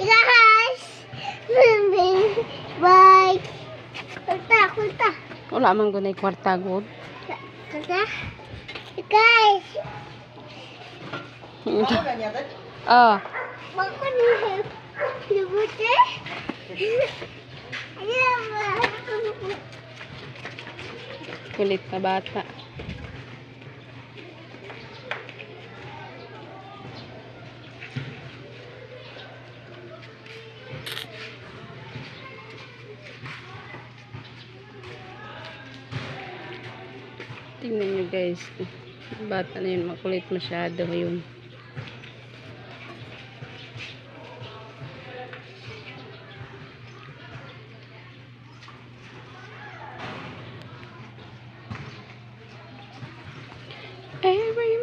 Guys! Bye! Kulta, kulta. Wala man gunay kwarta god. Kulta. Guys! Ah, Baka nung lubuti. Ayan ba? kulit na bata. Tingnan nyo guys. Bata na yun. Makulit masyado yun. Every